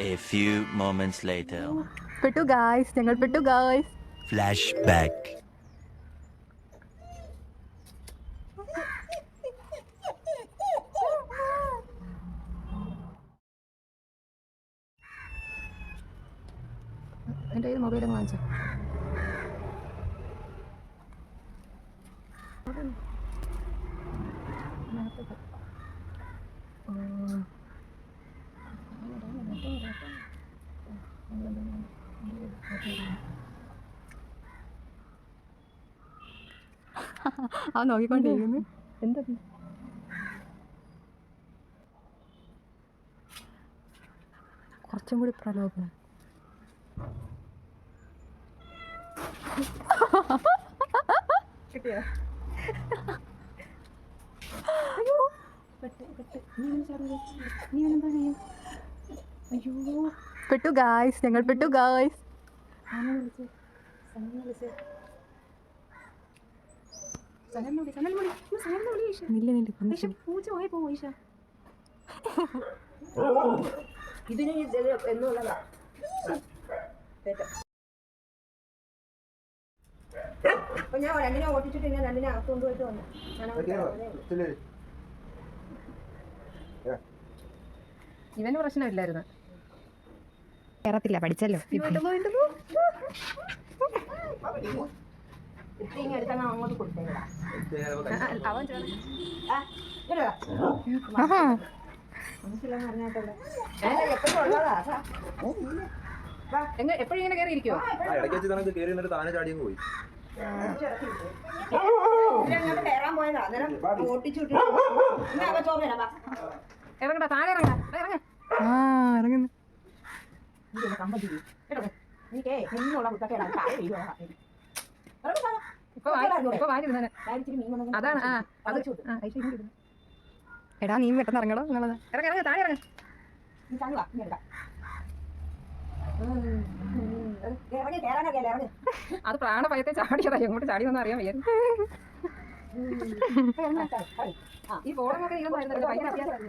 A few moments later. പെട്ടു guys ഞങ്ങൾ പെട്ടു ഗായ്സ് Flashback. എന്റെ കയ്യിൽ അങ്ങ് വാങ്ങിച്ചു ആ നോക്കിക്കൊണ്ടിരിക്കുന്നു എന്താ? കുറച്ചും കൂടി പ്രലോഭനം. കിട്ടിയോ? അയ്യോ പെട്ടു ഗായ്സ് ഞങ്ങൾ പെട്ടു ഗായ്സ് നില്ല നില്ല പൂച്ച പോയി പോ ഈശ ഇതിന് ഇത് എന്നുള്ളതാ അപ്പൊ ഞാൻ രണ്ടിനെ ഓട്ടിച്ചിട്ട് ഇങ്ങനെ രണ്ടിനെ അകത്ത് കൊണ്ടുപോയിട്ട് വന്നു. ഞാൻ ഇവന് പ്രശ്നമില്ലായിരുന്നു. കേറത്തില്ല പഠിച്ചല്ലോ. ഇത്തിരി ഇങ്ങനെ അങ്ങോട്ട് കൊടുത്തേടാ അവൻ എപ്പോഴും ഇങ്ങനെ ഇടയ്ക്ക് വെച്ച് തന്നെ കയറി നിന്നിട്ട് താനെ ചാടിയും പോയി കയറാൻ പോയതാ അന്നേരം താഴെ ആ ഇറങ്ങുന്നു കമ്പത്തിരി. കേട്ടോ? എനിക്കേ താഴെ. ഇപ്പൊ വാരി അതാണ് ആ അത്. എടാ നീ പെട്ടെന്ന് ഇറങ്ങടോ നിങ്ങളത് ഇറങ്ങ ഇറങ്ങ താഴെ ഇറങ്ങ അത് പ്രാണഭയത്തെ ചാടിയതാ എങ്ങോട്ട് ചാടിയൊന്നും അറിയാൻ വയ്യ ഈ ബോളൊക്കെ ഇരുന്നായിരുന്നു ഭയങ്കര അഭ്യാസം